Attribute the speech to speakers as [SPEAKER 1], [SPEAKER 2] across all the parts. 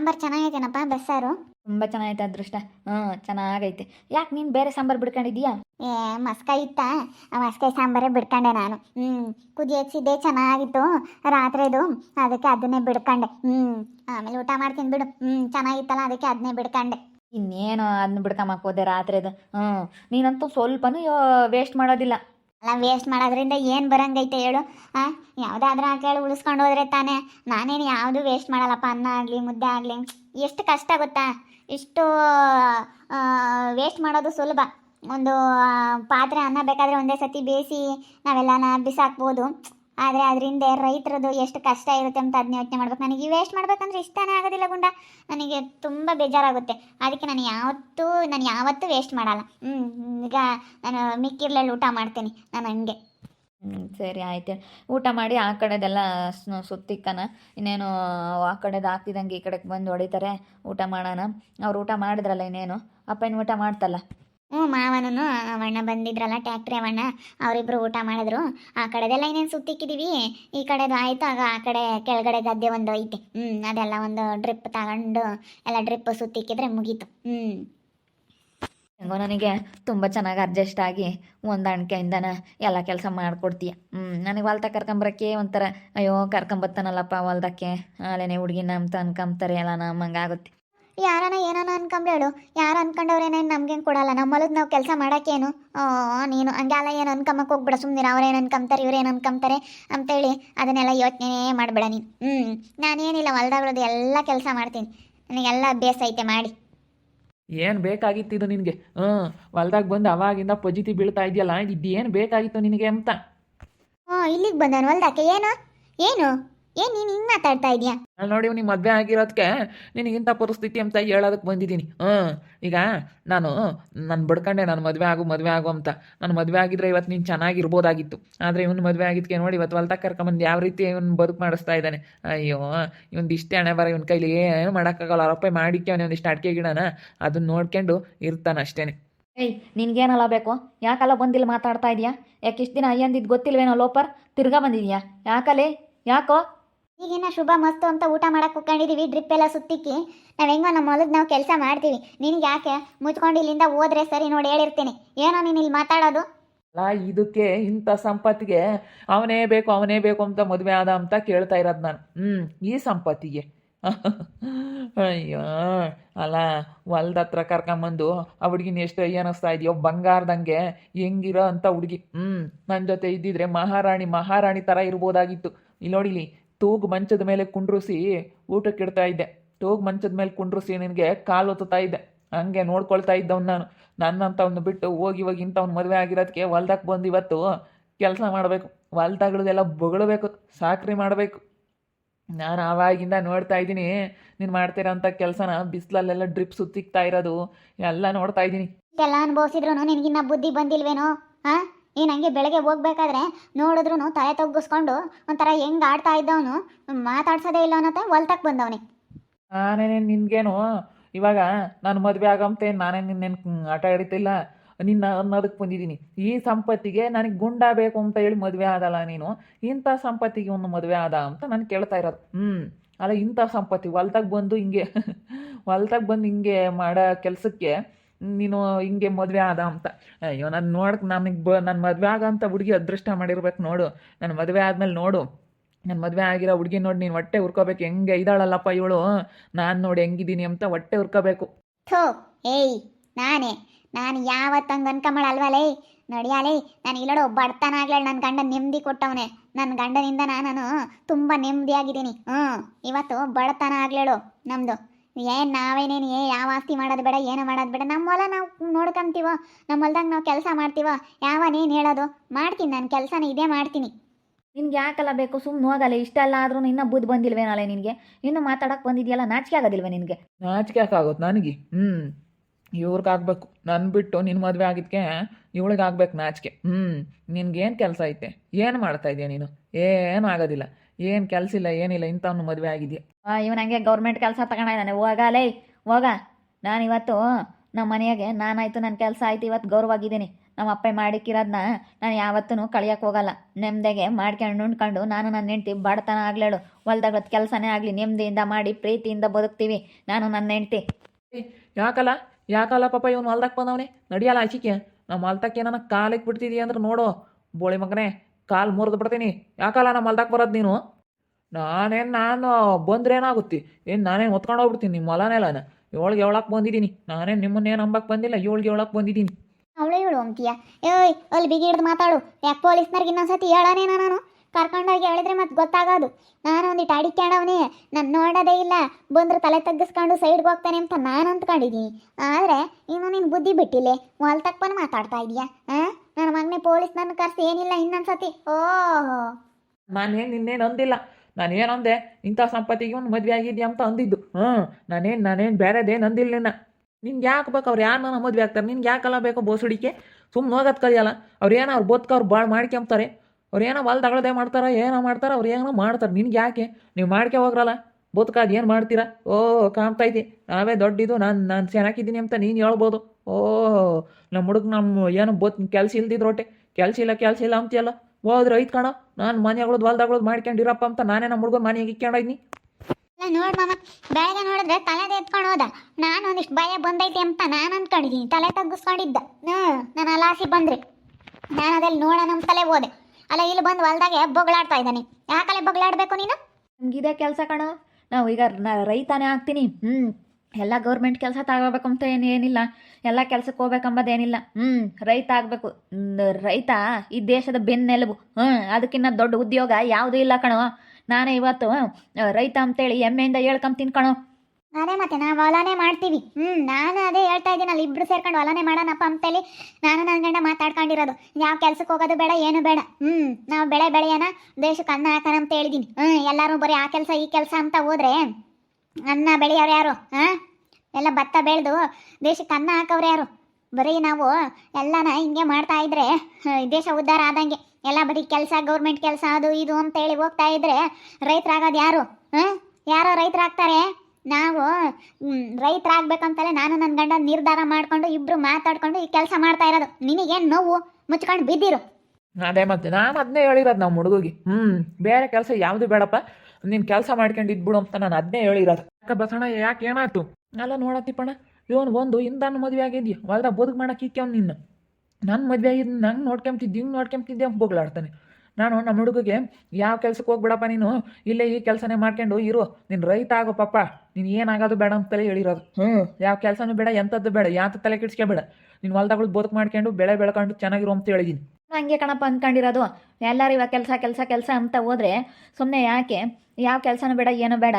[SPEAKER 1] ಸಾಂಬಾರು ಚೆನ್ನಾಗೈತೇನಪ್ಪ ಬಸ್ಸಾರು?
[SPEAKER 2] ತುಂಬಾ ಚೆನ್ನಾಗೈತೆ ಅದೃಷ್ಟ. ಹ್ಞೂ ಚೆನ್ನಾಗೈತೆ. ಯಾಕೆ ನೀನು ಬೇರೆ ಸಾಂಬಾರು ಬಿಡ್ಕೊಂಡಿದ್ಯಾ
[SPEAKER 1] ಏ ಮಸ್ಕಾಯಿ ಇತ್ತ? ಆ ಮಸ್ಕಾಯಿ ಸಾಂಬಾರೇ ಬಿಡ್ಕೊಂಡೆ ನಾನು. ಹ್ಞೂ ಕುದಿ ಹಚ್ಚಿದ್ದೆ ಚೆನ್ನಾಗಿತ್ತು ರಾತ್ರಿದು ಅದಕ್ಕೆ ಅದನ್ನೇ ಬಿಡ್ಕೊಂಡೆ. ಹ್ಞೂ ಆಮೇಲೆ ಊಟ ಮಾಡ್ತೀನಿ ಬಿಡು. ಹ್ಞೂ ಚೆನ್ನಾಗಿತ್ತಲ್ಲ ಅದಕ್ಕೆ ಅದನ್ನೇ ಬಿಡ್ಕೊಂಡೆ.
[SPEAKER 2] ಇನ್ನೇನು ಅದನ್ನ ಬಿಡ್ಕೊಂಬಕ್ಕೆ ಹೋದೆ ರಾತ್ರಿದು. ಹ್ಞೂ ನೀನಂತೂ ಸ್ವಲ್ಪನೂ ವೇಸ್ಟ್ ಮಾಡೋದಿಲ್ಲ.
[SPEAKER 1] ಅಲ್ಲ ವೇಸ್ಟ್ ಮಾಡೋದ್ರಿಂದ ಏನು ಬರಂಗೈತೆ ಹೇಳು? ಹಾಂ ಯಾವುದಾದ್ರೂ ಹಾಕೇಳಿ ಉಳಿಸ್ಕೊಂಡು ಹೋದ್ರೆ ತಾನೇ. ನಾನೇನು ಯಾವುದು ವೇಸ್ಟ್ ಮಾಡಲ್ಲಪ್ಪ, ಅನ್ನ ಆಗಲಿ, ಮುದ್ದೆ ಆಗಲಿ. ಎಷ್ಟು ಕಷ್ಟ ಗೊತ್ತಾ? ಇಷ್ಟು ವೇಸ್ಟ್ ಮಾಡೋದು ಸುಲಭ. ಒಂದು ಪಾತ್ರೆ, ಅನ್ನ ಬೇಕಾದರೆ ಒಂದೇ ಸತಿ ಬೇಯಿಸಿ ನಾವೆಲ್ಲನ ಬಿಸಾಕ್ಬೋದು. ಆದರೆ ಅದರಿಂದ ರೈತರದು ಎಷ್ಟು ಕಷ್ಟ ಇರುತ್ತೆ ಅಂತ ಅದನ್ನ ಯೋಚನೆ ಮಾಡ್ಬೇಕು. ನನಗೆ ವೇಸ್ಟ್ ಮಾಡ್ಬೇಕಂದ್ರೆ ಇಷ್ಟನೇ ಆಗೋದಿಲ್ಲ ಗುಂಡ. ನನಗೆ ತುಂಬ ಬೇಜಾರಾಗುತ್ತೆ. ಅದಕ್ಕೆ ನಾನು ಯಾವತ್ತೂ ನಾನು ಯಾವತ್ತೂ ವೇಸ್ಟ್ ಮಾಡಲ್ಲ. ಹ್ಞೂ ಈಗ ನಾನು ಮಿಕ್ಕಿರ್ಲಲ್ಲಿ ಊಟ ಮಾಡ್ತೀನಿ ನಾನು ಹಂಗೆ.
[SPEAKER 2] ಹ್ಞೂ ಸರಿ ಆಯ್ತು. ಊಟ ಮಾಡಿ ಆ ಕಡೆದೆಲ್ಲ ಸುತ್ತಿಕ್ಕನ ಇನ್ನೇನು ಆ ಕಡೆದು ಹಾಕ್ತಿದ್ದಂಗೆ ಈ ಕಡೆಗೆ ಬಂದು ಹೊಡಿತಾರೆ. ಊಟ ಮಾಡೋಣ. ಅವ್ರು ಊಟ ಮಾಡಿದ್ರಲ್ಲ ಇನ್ನೇನು? ಅಪ್ಪ ಇನ್ನು ಊಟ ಮಾಡ್ತಲ್ಲ?
[SPEAKER 1] ಹ್ಞೂ ಮಾವನೂ ಅವಣ್ಣ ಬಂದಿದ್ರಲ್ಲ ಟ್ಯಾಕ್ಟ್ರಿ ಅವಣ್ಣ, ಅವರಿಬ್ರು ಊಟ ಮಾಡಿದ್ರು. ಆ ಕಡೆದೆಲ್ಲ ಇನ್ನೇನು ಸುತ್ತಿಕ್ಕಿದೀವಿ. ಈ ಕಡೆದು ಆಯ್ತು, ಆಗ ಆ ಕಡೆ ಕೆಳಗಡೆ ಗದ್ದೆ ಒಂದು ಐತೆ. ಹ್ಞೂ, ಅದೆಲ್ಲ ಒಂದು ಡ್ರಿಪ್ ತಗೊಂಡು ಎಲ್ಲ ಡ್ರಿಪ್ ಸುತ್ತಿಕ್ಕಿದ್ರೆ ಮುಗೀತು. ಹ್ಞೂ.
[SPEAKER 2] ಹೆಂಗೋ ನನಗೆ ತುಂಬ ಚೆನ್ನಾಗಿ ಅಡ್ಜಸ್ಟ್ ಆಗಿ ಹೊಂದಾಣಿಕೆಯಿಂದನ ಎಲ್ಲ ಕೆಲಸ ಮಾಡ್ಕೊಡ್ತೀಯ ಹ್ಞೂ, ನನಗೆ ಹೊಲ್ದ ಕರ್ಕೊಂಬರಕ್ಕೆ ಒಂಥರ, ಅಯ್ಯೋ ಕರ್ಕೊಂಬರ್ತಾನಲ್ಲಪ್ಪ ಹೊಲ್ದಕ್ಕೆ. ಅಲ್ಲೇನೆ ಹುಡುಗಿನ ಅಂತ ಅನ್ಕೊಂತಾರೆ ಎಲ್ಲ ನಮ್ಮಂಗೆ ಆಗುತ್ತೆ
[SPEAKER 1] ಯಾರನ ಏನನ ಅನ್ಕೊಂಬೇಳು ಯಾರು ಅನ್ಕೊಂಡವ್ರೇನೇನು ನಮ್ಗೇನು ಕೊಡಲ್ಲ. ನಮ್ಮ ಹೊಲದ ನಾವು ಕೆಲಸ ಮಾಡೋಕ್ಕೇನು? ನೀನು ಹಂಗೆಲ್ಲ ಏನು ಅನ್ಕೊಂಬಕ್ಕೆ ಹೋಗ್ಬೇಡ. ಸುಮ್ಮನೆ ಅವ್ರೇನು ಅನ್ಕೊಂತಾರೆ ಇವ್ರೇನು ಅನ್ಕೊಂತಾರೆ ಅಂತೇಳಿ ಅದನ್ನೆಲ್ಲ ಯೋಚನೆ ಮಾಡಬೇಡ ನೀನು. ಹ್ಞೂ ನಾನೇನಿಲ್ಲ ಹೊಲ್ದಾಗಳದ್ದು ಎಲ್ಲ ಕೆಲಸ ಮಾಡ್ತೀನಿ. ನನಗೆಲ್ಲ ಅಭ್ಯಾಸ ಐತೆ ಮಾಡಿ.
[SPEAKER 3] ಏನು ಬೇಕಾಗಿತ್ತು ಇದು ನಿನಗೆ? ಹ್ಞೂ ಹೊಲ್ದಾಗ ಬಂದು ಅವಾಗಿಂದ ಪಜಿತಿ ಬೀಳ್ತಾ ಇದೆಯಲ್ಲ ಇದು ಏನು ಬೇಕಾಗಿತ್ತು ನಿನಗೆ ಅಂತ?
[SPEAKER 1] ಹ್ಞೂ ಇಲ್ಲಿಗೆ ಬಂದಾನು ಹೊಲ್ದಾಕೆ? ಏನು? ಏನು? ಏನು ನೀನ್ ಹಿಂಗ್ ಮಾತಾಡ್ತಾ ಇದೀಯಾ?
[SPEAKER 3] ಅಲ್ಲಿ ನೋಡಿ ನೀವು ಮದುವೆ ಆಗಿರೋದಕ್ಕೆ ನಿನಗಿಂಥ ಪರಿಸ್ಥಿತಿ ಅಂತ ಹೇಳೋದಕ್ಕೆ ಬಂದಿದ್ದೀನಿ ಹ್ಞೂ ಈಗ ನಾನು ನಾನು ಬಡ್ಕಂಡೆ ನಾನು ಮದುವೆ ಆಗು ಮದುವೆ ಆಗು ಅಂತ. ನಾನು ಮದುವೆ ಆಗಿದ್ರೆ ಇವತ್ತು ನೀನು ಚೆನ್ನಾಗಿರ್ಬೋದಾಗಿತ್ತು. ಆದರೆ ಇವನು ಮದುವೆ ಆಗಿದ್ದಕ್ಕೆ ನೋಡಿ ಇವತ್ತು ಹೊಲ್ದಾಗ ಕರ್ಕೊಂಬಂದು ಯಾವ ರೀತಿ ಇವನು ಬದುಕು ಮಾಡಿಸ್ತಾ ಇದ್ದಾನೆ. ಅಯ್ಯೋ ಇವ್ನು ಇಷ್ಟೇ ಹಣೆ ಬರ ಇವನ ಕೈಲಿ ಏನು ಮಾಡೋಕ್ಕಾಗಲ್ಲ. ಅವರಪ್ಪ ಮಾಡಿಕ್ಕೆ ಅವನೇ ಒಂದಿಷ್ಟು ಅಡಿಕೆ ಗಿಡನ ಅದನ್ನ ನೋಡ್ಕೊಂಡು ಇರ್ತಾನೆ ಅಷ್ಟೇ
[SPEAKER 2] ಏಯ್ ನಿನ್ಗೇನಲ್ಲ ಬೇಕು? ಯಾಕಲ್ಲ ಬಂದಿಲ್ಲ ಮಾತಾಡ್ತಾ ಇದೀಯಾ? ಯಾಕೆ ಇಷ್ಟು ದಿನ ಅಯ್ಯಂದಿದ್ದು ಗೊತ್ತಿಲ್ವೇನೋ ಲೋಪರ್? ತಿರ್ಗಾ ಬಂದಿದ್ಯಾ? ಯಾಕಲೇ? ಯಾಕೋ?
[SPEAKER 1] ಈಗಿನ ಶುಭ ಮಸ್ತು ಅಂತ ಊಟ ಮಾಡಕ್ಕೆ ಕುತ್ಕೊಂಡಿದೀವಿ ಡ್ರಿಪ್ ಎಲ್ಲ ಸುತ್ತಿಕ್ಕಿ. ನಾವು ಹೆಂಗೋ ನಮ್ಮ ಹೊಲದ ನಾವು ಕೆಲಸ ಮಾಡ್ತೀವಿ. ನಿನಗೆ ಯಾಕೆ? ಮುಚ್ಕೊಂಡು ಇಲ್ಲಿಂದ ಹೋದ್ರೆ ಸರಿ ನೋಡಿ ಹೇಳಿರ್ತೀನಿ. ಏನೋ ನೀನು ಇಲ್ಲಿ ಮಾತಾಡೋದು?
[SPEAKER 3] ಅಲ್ಲ, ಇದಕ್ಕೆ ಇಂಥ ಸಂಪತ್ತಿಗೆ ಅವನೇ ಬೇಕು ಅವನೇ ಬೇಕು ಅಂತ ಮದುವೆ ಆದ ಅಂತ ಕೇಳ್ತಾ ಇರೋದು ನಾನು. ಹ್ಞೂ ಈ ಸಂಪತ್ತಿಗೆ. ಅಯ್ಯೋ, ಅಲ್ಲ, ಹೊಲ್ದ ಹತ್ರ ಕರ್ಕೊಂಬಂದು ಆ ಹುಡುಗಿನ ಎಷ್ಟು ಅನಿಸ್ತಾ ಇದೆಯೋ, ಬಂಗಾರದಂಗೆ ಹೆಂಗಿರೋ ಅಂತ ಹುಡುಗಿ. ಹ್ಞೂ ನನ್ನ ಜೊತೆ ಇದ್ದಿದ್ರೆ ಮಹಾರಾಣಿ ಮಹಾರಾಣಿ ಥರ ಇರ್ಬೋದಾಗಿತ್ತು. ಇಲ್ಲಿ ನೋಡಿಲಿ ತೂಗು ಮಂಚದ ಮೇಲೆ ಕುಂಡ್ರಿಸಿ ಊಟಕ್ಕೆ ಇಡ್ತಾ ಇದ್ದೆ. ತೂಗು ಮಂಚದ ಮೇಲೆ ಕುಂಡ್ರಿಸಿ ನಿನಗೆ ಕಾಲು ಒತ್ತುತ್ತಾ ಇದ್ದೆ. ಹಂಗೆ ನೋಡ್ಕೊಳ್ತಾ ಇದ್ದವ್ನು ನಾನು. ನನ್ನಂಥವ್ನು ಬಿಟ್ಟು ಹೋಗಿ ಇವಾಗ ಇಂಥವ್ನ ಮದುವೆ ಆಗಿರೋದಕ್ಕೆ ಹೊಲ್ದಾಗ ಬಂದು ಇವತ್ತು ಕೆಲಸ ಮಾಡಬೇಕು. ಹೊಲ್ದಾಗಳದೆಲ್ಲ ಬೊಗಳಬೇಕು, ಸಾಕ್ರಿ ಮಾಡಬೇಕು. ನಾನು ಆವಾಗಿಂದ ನೋಡ್ತಾ ಇದ್ದೀನಿ, ನೀನು ಮಾಡ್ತಿರೋಂಥ ಕೆಲಸನ ಬಿಸಿಲಲ್ಲೆಲ್ಲ ಡ್ರಿಪ್ ಸುತ್ತಿಕ್ತಾ ಇರೋದು ಎಲ್ಲ ನೋಡ್ತಾ ಇದ್ದೀನಿ.
[SPEAKER 1] ಎಲ್ಲ ಅನುಭವಿಸಿದ್ರು ನಿನಗಿನ್ನ ಬುದ್ಧಿ ಬಂದಿಲ್ವೇನೋ ಹಾಂ ನೀನು ಹಂಗೆ ಬೆಳಗ್ಗೆ ಹೋಗ್ಬೇಕಾದ್ರೆ ನೋಡಿದ್ರು ತಲೆ ತಗ್ಗಿಸ್ಕೊಂಡು ಒಂಥರ ಹೆಂಗೆ ಆಡ್ತಾ ಇದ್ದವನು, ಮಾತಾಡ್ಸೋದೇ ಇಲ್ಲ ಅನ್ನತ್ತೆ ಹೊಲ್ತಕ್ಕೆ ಬಂದವನಿ.
[SPEAKER 3] ನಾನೇನೇ ನಿನ್ಗೇನು? ಇವಾಗ ನಾನು ಮದುವೆ ಆಗಂತೆ, ನಾನೇ ನಿನ್ನೇನು ಆಟ ಹಿಡಿತಿಲ್ಲ. ನಿನ್ನ ಅನ್ನೋದಕ್ಕೆ ಬಂದಿದ್ದೀನಿ. ಈ ಸಂಪತ್ತಿಗೆ ನನಗೆ ಗುಂಡ ಬೇಕು ಅಂತ ಹೇಳಿ ಮದುವೆ ಆದಲ್ಲ ನೀನು. ಇಂಥ ಸಂಪತ್ತಿಗೆ ಒಂದು ಮದುವೆ ಆದ ಅಂತ ನಾನು ಕೇಳ್ತಾ ಇರೋದು. ಹ್ಞೂ ಅಲ್ಲ ಇಂಥ ಸಂಪತ್ತಿ ಹೊಲ್ದಾಗ ಬಂದು ಹಿಂಗೆ ಹೊಲ್ದಾಗ ಬಂದು ಹಿಂಗೆ ಮಾಡೋ ಕೆಲಸಕ್ಕೆ ನೀನು ಹಿಂಗೆ ಮದುವೆ ಆದ ಅಂತ. ಅಯ್ಯೋ, ನಾನು ನೋಡಕ್ಕೆ ನನಗೆ ಬ ನನ್ನ ಮದುವೆ ಆಗಂತ ಹುಡುಗಿ ಅದೃಷ್ಟ ಮಾಡಿರ್ಬೇಕು ನೋಡು. ನನ್ನ ಮದುವೆ ಆದಮೇಲೆ ನೋಡು. ನನ್ನ ಮದುವೆ ಆಗಿರೋ ಹುಡುಗಿ ನೋಡಿ, ನೀನು ಹೊಟ್ಟೆ ಹುರ್ಕೋಬೇಕು ಹೆಂಗೆ ಇದ್ದಾಳಲ್ಲಪ್ಪ ಇವಳು? ನಾನು ನೋಡಿ ಹೆಂಗಿದ್ದೀನಿ ಅಂತ ಹೊಟ್ಟೆ ಹುರ್ಕೋಬೇಕು
[SPEAKER 1] ಥೋ, ಏಯ್, ನಾನೇ. ನಾನು ಯಾವತ್ತು ಹಂಗೆ ಅನ್ಕೊಂಬಳಲ್ವಲೇ ನಡಿಯಾಲೇ ನಾನು ಇಲ್ಲೋಡು ಬಡತನ ಆಗ್ಲೇಳು ನನ್ನ ಗಂಡ ನೆಮ್ಮದಿ ಕೊಟ್ಟವನೆ. ನನ್ನ ಗಂಡನಿಂದ ನಾನು ತುಂಬ ನೆಮ್ಮದಿಯಾಗಿದ್ದೀನಿ ಹ್ಞೂ ಇವತ್ತು ಬಡತನ ಆಗ್ಲೇಳು ನಮ್ಮದು ಏನು ನಾವೇನೇನು ಏ ಯಾವ ಆಸ್ತಿ ಮಾಡೋದು ಬೇಡ ಏನು ಮಾಡೋದು ಬೇಡ ನಮ್ಮ ಹೊಲ ನಾವು ನೋಡ್ಕೊಂತೀವೋ ನಮ್ಮ ಹೊಲ್ದಾಗ ನಾವು ಕೆಲಸ ಮಾಡ್ತೀವೋ ಯಾವನೇನು ಹೇಳೋದು? ಮಾಡ್ತೀನಿ ನಾನು ಕೆಲಸನ ಇದೇ ಮಾಡ್ತೀನಿ.
[SPEAKER 2] ನಿನ್ಗೆ ಯಾಕಲ್ಲ ಬೇಕು? ಸುಮ್ಮನೆ ಹೋಗಲ್ಲ ಇಷ್ಟೆಲ್ಲ ಆದ್ರೂ ಬುದ್ಧ ಬುದ್ಧಿ ಬಂದಿಲ್ವೇನಲ್ಲ ನಿನಗೆ? ಇನ್ನು ಮಾತಾಡಕ್ಕೆ ಬಂದಿದ್ಯಲ್ಲ ನಾಚಿಕೆ ಆಗೋದಿಲ್ವೇ ನಿನಗೆ?
[SPEAKER 3] ನಾಚಿಕೆ ಯಾಕಾಗುತ್ತೆ ನನಗೆ? ಹ್ಞೂ ಇವ್ರಿಗೆ ಆಗ್ಬೇಕು ನನ್ನ ಬಿಟ್ಟು ನಿನ್ನ ಮದುವೆ ಆಗಿದ್ಕೆ ಇವಳಿಗೆ ಆಗ್ಬೇಕು ನಾಚಿಕೆ ಹ್ಞೂ ನಿನಗೇನು ಕೆಲಸ ಐತೆ? ಏನು ಮಾಡ್ತಾ ಇದೀಯ ನೀನು? ಏನು ಆಗೋದಿಲ್ಲ. ಏನು ಕೆಲಸ ಇಲ್ಲ ಏನಿಲ್ಲ ಇಂಥವ್ನು ಮದುವೆ ಆಗಿದೆಯಾ?
[SPEAKER 2] ಇವನು ಹಂಗೆ ಗೌರ್ಮೆಂಟ್ ಕೆಲಸ ತಗೊಂಡಿದ್ದಾನೆ ಹೋಗಲೇ ಹೋಗ ನಾನು ಇವತ್ತು ನಮ್ಮ ಮನೆಯಾಗೆ ನಾನಾಯ್ತು ನನ್ನ ಕೆಲಸ ಆಯ್ತು ಇವತ್ತು ಗೌರವಾಗಿದ್ದೀನಿ. ನಮ್ಮ ಅಪ್ಪ ಮಾಡಿಕ್ಕಿರೋದನ್ನ ನಾನು ಯಾವತ್ತೂ ಕಳಿಯಕ್ಕೆ ಹೋಗಲ್ಲ. ನೆಮ್ಮದಿಗೆ ಮಾಡ್ಕೊಂಡು ಉಣ್ಕೊಂಡು ನಾನು ನನ್ನ ಹೆಂಡ್ತಿ ಬಡತನ ಆಗ್ಲೇಳು. ಹೊಲ್ದಾಗ ಕೆಲಸನೇ ಆಗಲಿ. ನೆಮ್ಮದಿಯಿಂದ ಮಾಡಿ ಪ್ರೀತಿಯಿಂದ ಬದುಕ್ತೀವಿ. ನಾನು ನನ್ನ ಹೆಂಡ್ತಿ.
[SPEAKER 3] ಯಾಕಲ್ಲ? ಯಾಕಲ್ಲ ಪಾಪ ಇವನು ಹೊಲ್ದಕ್ಕೆ ಬಂದವನೇ? ನಡಿಯಲ್ಲ ಆಚಿಕೆ? ನಮ್ಮ ಹೊಲ್ದಾಗ ಏನಾನ ಕಾಲಿಗೆ ಬಿಡ್ತಿದೀಯ ಅಂದ್ರೆ ನೋಡು. ಬೋಳಿ ಮಗನೇ, ಕಾಲು ಮುರಿದು ಬಿಡ್ತೀನಿ. ಯಾಕಲ್ಲ ನಮ್ಮ ಹೊಲ್ದಾಗ ಬರೋದು ನೀನು? ನಾನೇನು ನಾನು ಬಂದ್ರೆ ಏನಾಗುತ್ತೆ? ಏನು ನಾನೇನು ಹೊತ್ಕೊಂಡು ಹೋಗ್ಬಿಡ್ತೀನಿ ನಿಮ್ಮ ಹೊಲನೆಲ್ಲ ಏಳ್ಗೆ ಏಳಕ್ಕೆ ಬಂದಿದ್ದೀನಿ ನಾನೇನು ನಿಮ್ಮನ್ನೇನು ನಂಬಕ್ಕೆ ಬಂದಿಲ್ಲ, ಏಳ್ಗೆ ಏಳಕ್ಕೆ ಬಂದಿದ್ದೀನಿ
[SPEAKER 1] ಅವಳೇ ಹೇಳು ಅಂತೀಯ ಏಯ್, ಅಲ್ಲಿ ಬಿಗಿ ಹಿಡ್ದು ಮಾತಾಡು. ಯಾಕೆ ಪೊಲೀಸ್ನರ್ಗೆ ಇನ್ನೊಂದ್ಸತಿ ಹೇಳಾನೇನ ನಾನು? ಕರ್ಕೊಂಡೋಗಿ ಹೇಳಿದ್ರೆ ಮತ್ತೆ ಗೊತ್ತಾಗೋದು. ನಾನು ಒಂದಿಟ್ಟು ಅಡಿಕ್ಯಾಡವನೇ ನಾನು ನೋಡೋದೇ ಇಲ್ಲ, ಬಂದ್ರೆ ತಲೆ ತಗ್ಗಿಸ್ಕೊಂಡು ಸೈಡ್ಗೆ ಹೋಗ್ತಾನೆ ಅಂತ ನಾನು ಅಂದ್ಕೊಂಡಿದ್ದೀನಿ ಆದರೆ ಇನ್ನು ನಿನ್ನ ಬುದ್ಧಿ ಬಿಟ್ಟಿಲ್ಲ ಹೊಲ್ ಬಂದು ಮಾತಾಡ್ತಾ ಇದೀಯಾ? ಹಾಂ ನನ್ನ ಪೊಲೀಸ್ ನನ್ನ ಖರ್ಚು ಏನಿಲ್ಲ ಇನ್ನೊಂದ್ಸತಿ. ಓಹೋ.
[SPEAKER 3] ನಾನೇನು ನಿನ್ನೇನು ಅಂದಿಲ್ಲ ನಾನೇನು ಅಂದೆ, ಇಂಥ ಸಂಪತ್ತಿಗೆ ಒಂದು ಮದುವೆ ಆಗಿದ್ಯಾ ಅಂತ ಅಂದಿದ್ದು. ಹ್ಞೂ ನಾನೇನು ನಾನೇನು ಬೇರೆದೇನು ಅಂದಿಲ್ಲ ನಿನ್ಗೆ ಯಾಕೆ ಬೇಕು? ಅವ್ರು ಯಾರು ನನ್ನ ಮದುವೆ ಆಗ್ತಾರೆ? ನಿನ್ಗೆ ಯಾಕಲ್ಲ ಬೇಕು ಬೋಸುಡಿಕೆ? ಸುಮ್ಮನೆ ಹೋಗೋದು ಕಲಿಯಲ್ಲ ಅವ್ರು ಏನೋ ಅವ್ರು ಬದುಕ ಅವ್ರು ಭಾಳ ಮಾಡ್ಕೊಂತಾರೆ ಅವ್ರು ಏನೋ ತಗೊಳ್ಳೋದೇ ಮಾಡ್ತಾರ, ಏನೋ ಮಾಡ್ತಾರ, ಅವ್ರು ಏನೋ ಮಾಡ್ತಾರೆ. ನಿನ್ಗೆ ಯಾಕೆ? ನೀವು ಮಾಡ್ಕೆ ಹೋಗ್ರಲ್ಲ? ಬದುಕಾದ ಏನು ಮಾಡ್ತೀರಾ? ಓ ಕಾಣ್ತೈತಿ ನಾವೇ ದೊಡ್ಡಿದು, ನಾನು ನಾನು ಚೆನ್ನಾಗಿದ್ದೀನಿ ಅಂತ ನೀನು ಹೇಳ್ಬೋದು. ಓ ನಮ್ಮ ಹುಡುಗ ನಮ್ಮ ಏನು ಬತ್ ಕೆಲಸ ಇಲ್ದಿದ್ರೊಟ್ಟೆ ಕೆಲಸ ಇಲ್ಲ ಕೆಲಸ ಇಲ್ಲ ಅಂತೀಯಲ್ಲ? ಹೋದ್ರೆ ಐತ್ ಕಣ. ನಾನು ಮನೆಗಳದ್ದು ಹೊಲ್ದಾಗಳದ್ದು ಮಾಡ್ಕೊಂಡಿರಪ್ಪ ಅಂತ ನಾನೇ ನಮ್ಮ ಹುಡುಗನ ಮನೆಗೆ ಇಕ್ಕೊಂಡಿದ್ನಿ
[SPEAKER 1] ನೋಡ್ ಮಾಮ, ಬೆಳಗ್ಗೆ ನೋಡಿದ್ರೆ ತಲೆದೆ ಎತ್ಕೊಂಡು ಹೋದ. ನಾನು ಒಂದಿಷ್ಟು ಭಯ ಬಂದೈತಿ ಅಂತ ನಾನು ಅಂದ್ಕೊಂಡಿದ್ದೀನಿ ತಲೆ ತಗ್ಗಿಸ್ಕೊಂಡಿದ್ದ. ಹ್ಞೂ ನಾನು ಅಲಾಸಿ ಬಂದ್ರಿ. ನಾನು ಅದೆಲ್ಲಿ ನೋಡೋಣ ತಲೆ ಹೋದೆ. ಅಲ್ಲ, ಇಲ್ಲಿ ಬಂದು ಹೊಲ್ದಾಗೆ ಬೊಗಳಾಡ್ತಾ ಇದ್ದಾನೆ. ಯಾಕಲೆ ಬೊಗಳಾಡ್ಬೇಕು ನೀನು?
[SPEAKER 2] ನಮ್ಗಿದೆ ಕೆಲಸ ಕಣೋ. ನಾವು ಈಗ ರೈತಾನೇ ಆಗ್ತೀನಿ. ಹ್ಞೂ ಎಲ್ಲ ಗೌರ್ಮೆಂಟ್ ಕೆಲಸ ತಗೋಬೇಕು ಅಂತ ಏನು ಏನಿಲ್ಲ. ಎಲ್ಲ ಕೆಲ್ಸಕ್ಕೆ ಹೋಗ್ಬೇಕಂಬುದೇನಿಲ್ಲ. ಹ್ಞೂ ರೈತ ಆಗಬೇಕು. ರೈತ ಈ ದೇಶದ ಬೆನ್ನೆಲುಬು. ಹ್ಞೂ ಅದಕ್ಕಿನ್ನ ದೊಡ್ಡ ಉದ್ಯೋಗ ಯಾವುದೂ ಇಲ್ಲ ಕಣೋ. ನಾನೇ ಇವತ್ತು ರೈತ ಅಂತೇಳಿ ಹೆಮ್ಮೆಯಿಂದ ಹೇಳ್ಕೊಂತೀನಿ ಕಣೋ.
[SPEAKER 1] ಅದೇ ಮತ್ತೆ, ನಾವು ಹೊಲನೇ ಮಾಡ್ತೀವಿ. ಹ್ಞೂ ನಾನು ಅದೇ ಹೇಳ್ತಾ ಇದ್ದೀನಲ್ಲ ಇಬ್ರು ಸೇರ್ಕೊಂಡು ಹೊಲನೇ ಮಾಡೋಣಪ್ಪ ಅಂತೇಳಿ ನಾನು ನನ್ನ ಗಂಡ ಮಾತಾಡ್ಕೊಂಡಿರೋದು. ಯಾವ ಕೆಲ್ಸಕ್ಕೆ ಹೋಗೋದು ಬೇಡ, ಏನು ಬೇಡ. ಹ್ಞೂ ನಾವು ಬೆಳೆ ಬೆಳೆಯೋಣ ದೇಶಕ್ಕೆ ಅನ್ನ ಹಾಕೋಣ ಅಂತ ಹೇಳಿದ್ದೀನಿ. ಹ್ಞೂ ಎಲ್ಲರೂ ಬರೀ ಆ ಕೆಲಸ, ಈ ಕೆಲಸ ಅಂತ ಹೋದ್ರೆ, ಅನ್ನ ಬೆಳೆಯವ್ರು ಯಾರು? ಹಾಂ? ಎಲ್ಲ ಭತ್ತ ಬೆಳೆದು ದೇಶಕ್ಕೆ ಅನ್ನ ಹಾಕೋರು ಯಾರು? ಬರೀ ನಾವು ಎಲ್ಲನ ಹಿಂಗೆ ಮಾಡ್ತಾ ಇದ್ರೆ ದೇಶ ಉದ್ಧಾರ ಆದಂಗೆ. ಎಲ್ಲ ಬರೀ ಕೆಲಸ, ಗೌರ್ಮೆಂಟ್ ಕೆಲಸ, ಅದು ಇದು ಅಂತ ಹೇಳಿ ಹೋಗ್ತಾ ಇದ್ರೆ ರೈತರಾಗೋದು ಯಾರು? ಹಾಂ? ಯಾರೋ ರೈತರಾಗ್ತಾರೆ? ನಾವು ರೈತರಾಗಬೇಕಂತಲೇ ನಾನು ನನ್ನ ಗಂಡ ನಿರ್ಧಾರ ಮಾಡ್ಕೊಂಡು ಇಬ್ರು ಮಾತಾಡ್ಕೊಂಡು ಈ ಕೆಲಸ ಮಾಡ್ತಾ ಇರೋದು. ನಿನಗೇನು ನೋವು? ಮುಚ್ಕೊಂಡು ಬಿದ್ದಿರು.
[SPEAKER 3] ಅದೇ ಮತ್ತೆ, ನಾನು ಅದನ್ನೇ ಹೇಳಿರೋದು ನಮ್ಮ ಹುಡುಗಿಗೆ ಹ್ಞೂ ಬೇರೆ ಕೆಲಸ ಯಾವುದು ಬೇಡಪ್ಪ. ನೀನು ಕೆಲಸ ಮಾಡ್ಕೊಂಡು ಇದ್ಬಿಡು ಅಂತ ನಾನು ಅದನ್ನೇ ಹೇಳಿರೋದು. ಯಾಕೆ ಬಸಣ್ಣ, ಯಾಕೆ ಏನಾಯ್ತು? ಅಲ್ಲ ನೋಡತ್ತಿಪ್ಪಣ ಇವನು ಒಂದು ಇಂದಾನು ಮದುವೆ ಆಗಿದ್ಯಾ? ಹೊಲ್ದಾಗ ಬದುಕು ಮಾಡಕ್ಕೆ ಇಕ್ಕವ್ನು ನಿನ್ನ. ನನ್ನ ಮದುವೆ ಆಗಿದ್ದು ನಂಗೆ ನೋಡ್ಕೊಂತಿದ್ದೆ ಹಿಂಗೆ ನೋಡ್ಕೊಂತಿದ್ದೆ ಅಂತ ಬೊಗಳಾಡ್ತಾನೆ ನಾನು ನಮ್ಮ ಹುಡುಗಿಗೆ ಯಾವ ಕೆಲ್ಸಕ್ಕೆ ಹೋಗ್ಬಿಡಪ್ಪ ನೀನು? ಇಲ್ಲೇ ಈ ಕೆಲಸನೇ ಮಾಡ್ಕೊಂಡು ಇರು. ನೀನು ರೈತ ಆಗೋ ಪಪ್ಪ ನೀನು ಏನಾಗೋದು ಬೇಡ ಅಂತಲೇ ಹೇಳಿರೋದು ಹ್ಞೂ ಯಾವ ಕೆಲಸನೂ ಬೇಡ ಎಂಥದ್ದು ಬೇಡ. ಯಾವ ತಲೆ ಕೆಡಿಸ್ಕೊಬೇಡ. ನೀನು ಹೊಲ್ದಾಗಳು ಬದುಕು ಮಾಡ್ಕೊಂಡು ಬೆಳೆ ಬೆಳ್ಕೊಂಡು ಚೆನ್ನಾಗಿರು ಅಂತ ಹೇಳಿದ್ದೀನಿ
[SPEAKER 2] ಹಂಗೆ ಕಣಪ್ಪ ಅಂದ್ಕೊಂಡಿರೋದು ಎಲ್ಲರೂ ಇವಾಗ ಕೆಲಸ ಕೆಲಸ ಕೆಲಸ ಅಂತ ಹೋದರೆ ಸುಮ್ಮನೆ ಯಾಕೆ? ಯಾವ ಕೆಲಸನೂ ಬೇಡ ಏನೂ ಬೇಡ.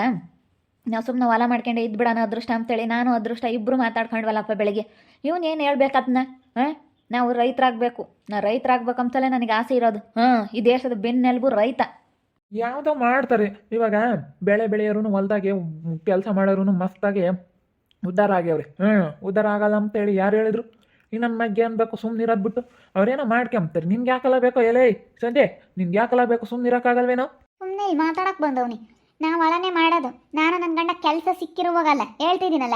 [SPEAKER 2] ನಾವು ಸುಮ್ಮನೆ ಹೊಲ ಮಾಡ್ಕೊಂಡು ಇದ್ಬಿಡೋಣ ಅದೃಷ್ಟ ಅಂತೇಳಿ ನಾನು ಅದೃಷ್ಟ ಇಬ್ಬರು ಮಾತಾಡ್ಕೊಂಡ್ವಲ್ಲಪ್ಪ ಬೆಳಿಗ್ಗೆ. ಇವನೇನು ಏನು ಹೇಳ್ಬೇಕು ಅದನ್ನ ಹಾಂ? ನಾವು ರೈತರಾಗಬೇಕು. ನಾ ರೈತರಾಗ್ಬೇಕಂತಲೇ ನನಗೆ ಆಸೆ ಇರೋದು. ಹಾಂ ಈ ದೇಶದ ಬೆನ್ನೆಲುಬು ರೈತ.
[SPEAKER 3] ಯಾವುದೋ ಮಾಡ್ತಾರೆ. ಇವಾಗ ಬೆಳೆ ಬೆಳೆಯೋರು ಹೊಲ್ದಾಗೆ ಕೆಲಸ ಮಾಡೋರು ಮಸ್ತಾಗೆ ಉದ್ಧಾರ ಆಗ್ಯಾವ್ರಿ. ಹ್ಞೂ ಉದ್ಧಾರ ಆಗಲ್ಲ ಅಂತೇಳಿ ಯಾರು ಹೇಳಿದ್ರು? ಇನ್ನು ನನ್ನ ಮಗ್ಗೆ ಅನ್ಬೇಕು ಸುಮ್ಮನೆ ಇರೋದು ಬಿಟ್ಟು. ಅವ್ರೇನೋ ಮಾಡ್ಕೊಂಬ್ತಾರೆ. ನಿನ್ಗೆ ಯಾಕಲ್ಲ ಬೇಕೋ ಎಲೇ? ಸಂಜೆ ನಿನ್ಗೆ ಯಾಕಲ್ಲ ಬೇಕು ಸುಮ್ಮನೆ ಇರೋಕ್ಕಾಗಲ್ವೇನೋ
[SPEAKER 1] ಸುಮ್ಮನೆ ಇಲ್ಲಿ ಮಾತಾಡಕ್ಕೆ ಬಂದವನಿ. ನಾವು ಹೊಲನೆ ಮಾಡೋದು. ನಾನು ನನ್ನ ಗಂಡ ಕೆಲಸ ಸಿಕ್ಕಿರೋ ಹೋಗಲ್ಲ. ಹೇಳ್ತಿದ್ದೀನಲ್ಲ.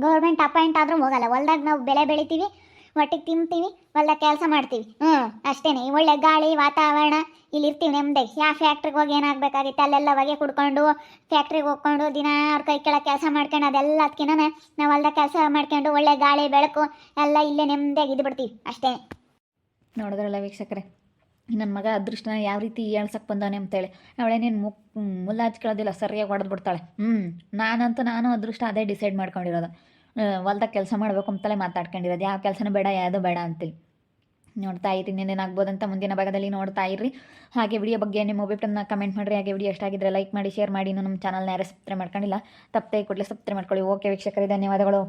[SPEAKER 1] ಗೌರ್ಮೆಂಟ್ ಅಪಾಯಿಂಟ್ ಆದರೂ ಹೋಗಲ್ಲ. ಹೊಲ್ದಾಗ ನಾವು ಬೆಳೆ ಬೆಳಿತೀವಿ. ಹೊಟ್ಟಿಗೆ ತಿಂತೀವಿ ಹೊಲ್ದಾಗ ಕೆಲಸ ಮಾಡ್ತೀವಿ. ಹ್ಞೂ ಅಷ್ಟೇನೆ. ಒಳ್ಳೆ ಗಾಳಿ, ವಾತಾವರಣ ಇಲ್ಲಿ ಇರ್ತೀವಿ ನೆಮ್ಮದಿ ಯಾವ ಫ್ಯಾಕ್ಟ್ರಿಗೆ ಹೋಗಿ ಏನಾಗಬೇಕಾಗಿತ್ತು? ಅಲ್ಲೆಲ್ಲ ಹೊಗೆ ಕುಡ್ಕೊಂಡು ಫ್ಯಾಕ್ಟ್ರಿಗೆ ಹೋಗ್ಕೊಂಡು, ದಿನ ಅವ್ರ ಕೈ ಕೆಳಗೆ ಕೆಲಸ ಮಾಡ್ಕೊಂಡು ಅದೆಲ್ಲ ಅದಕ್ಕಿನ ನಾವು ಹೊಲ್ದಾಗ ಕೆಲಸ ಮಾಡ್ಕೊಂಡು, ಒಳ್ಳೆ ಗಾಳಿ, ಬೆಳಕು, ಎಲ್ಲ ಇಲ್ಲೇ ನೆಮ್ಮದಿಯಾಗಿ ಇದ್ದು ಬಿಡ್ತೀವಿ. ಅಷ್ಟೇ.
[SPEAKER 2] ನೋಡಿದ್ರಲ್ಲ ವೀಕ್ಷಕರೇ ನನ್ನ ಮಗ ಅದೃಷ್ಟನ ಯಾವ ರೀತಿ ಹೇಳ್ಸಕ್ಕೆ ಬಂದವನೇ ಅಂತೇಳಿ. ಅವಳೇನೇನು ಮುಕ್ ಮುಲ್ಲಾಜ್ ಕೇಳೋದಿಲ್ಲ, ಸರಿಯಾಗಿ ಹೊಡೆದು ಬಿಡ್ತಾಳೆ. ಹ್ಞೂ ನಾನಂತೂ ನಾನು ಅದೃಷ್ಟ ಅದೇ ಡಿಸೈಡ್ ಮಾಡ್ಕೊಂಡಿರೋದು. ಹೊಲ್ದಾಗ ಕೆಲಸ ಮಾಡಬೇಕು ಅಂತಲೇ ಮಾತಾಡ್ಕೊಂಡಿರೋದು. ಯಾವ ಕೆಲಸನೂ ಬೇಡ, ಯಾವುದು ಬೇಡ ಅಂತೇಳಿ ನೋಡ್ತಾ ಇರಿ ಅಂತ ಮುಂದಿನ ಭಾಗದಲ್ಲಿ ನೋಡ್ತಾ ಇರಿ ಹಾಗೆ ವಿಡಿಯೋ ಬಗ್ಗೆ ನಿಮ್ಮ ಒಬ್ಬಿಟ್ಟನ್ನ ಕಮೆಂಟ್ ಮಾಡಿರಿ. ಹಾಗೆ ವಿಡಿಯೋ ಎಷ್ಟಾಗಿದ್ರೆ ಆಗಿದ್ರೆ ಲೈಕ್ ಮಾಡಿ ಶೇರ್ ಮಾಡಿ. ನಮ್ಮ ಚಾನಲ್ನ ಯಾರು ಸಬ್ಸ್ಕ್ರೈಬ್ ಮಾಡ್ಕೊಂಡಿಲ್ಲ, ತಪ್ಪದೆ ಕೂಡಲೇ ಸಬ್ಸ್ಕ್ರೈಬ್ ಮಾಡ್ಕೊಳ್ಳಿ. ಓಕೆ ವೀಕ್ಷಕರೇ, ಧನ್ಯವಾದಗಳು.